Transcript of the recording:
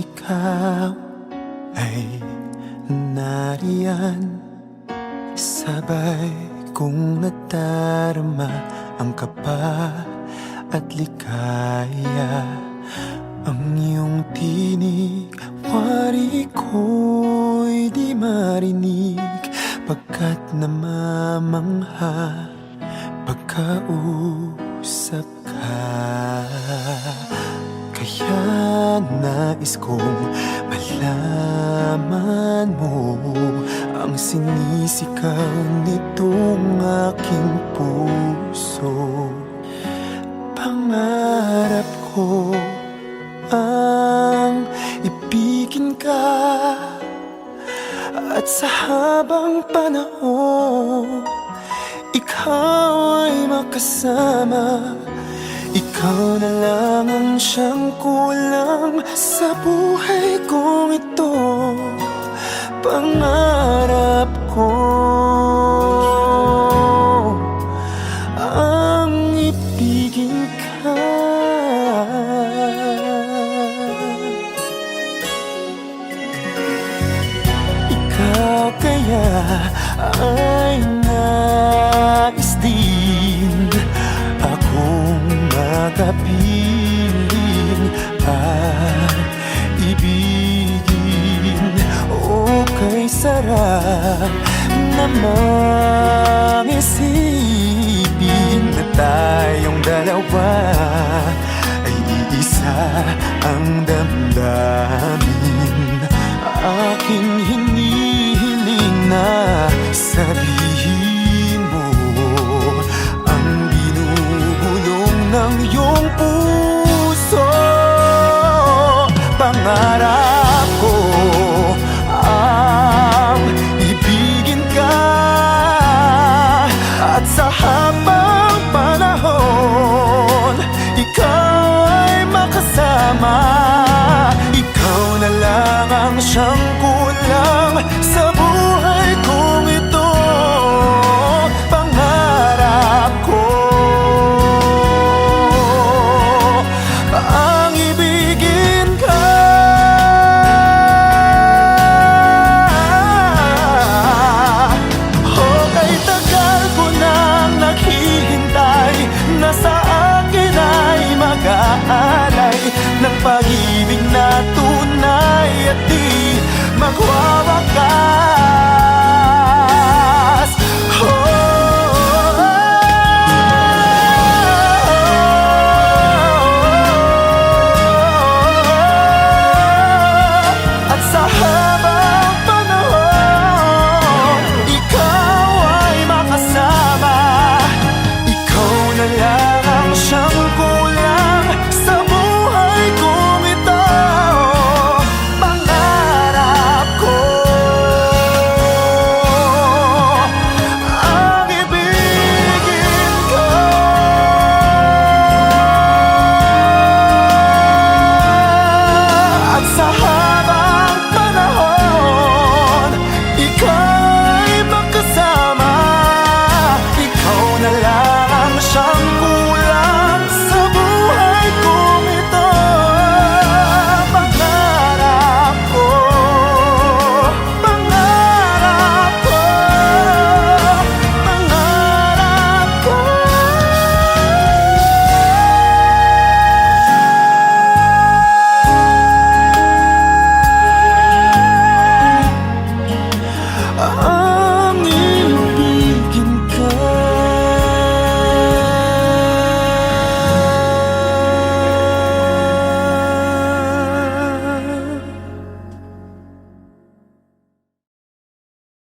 ikaw ay nariyan. Sabay kong nadarama ang kapa at likaya. Ang iyong tinig, wari ko'y di marinig. Pagkat namamangha pagkausap nais kong malaman mo. Ang sinisigaw nitong aking puso. Pangarap ko ang ibigin ka. At sa habang panahon ikaw ay makasama Ikaw na lang ang siyang kulang Sa buhay kong ito. Pangarap ko Ang ibigin ka. Ikaw kaya ay makapiling at ibigin. O kay sarap namang isipin Na tayong dalawa ay iisa ang damdamin. Aking hinihiling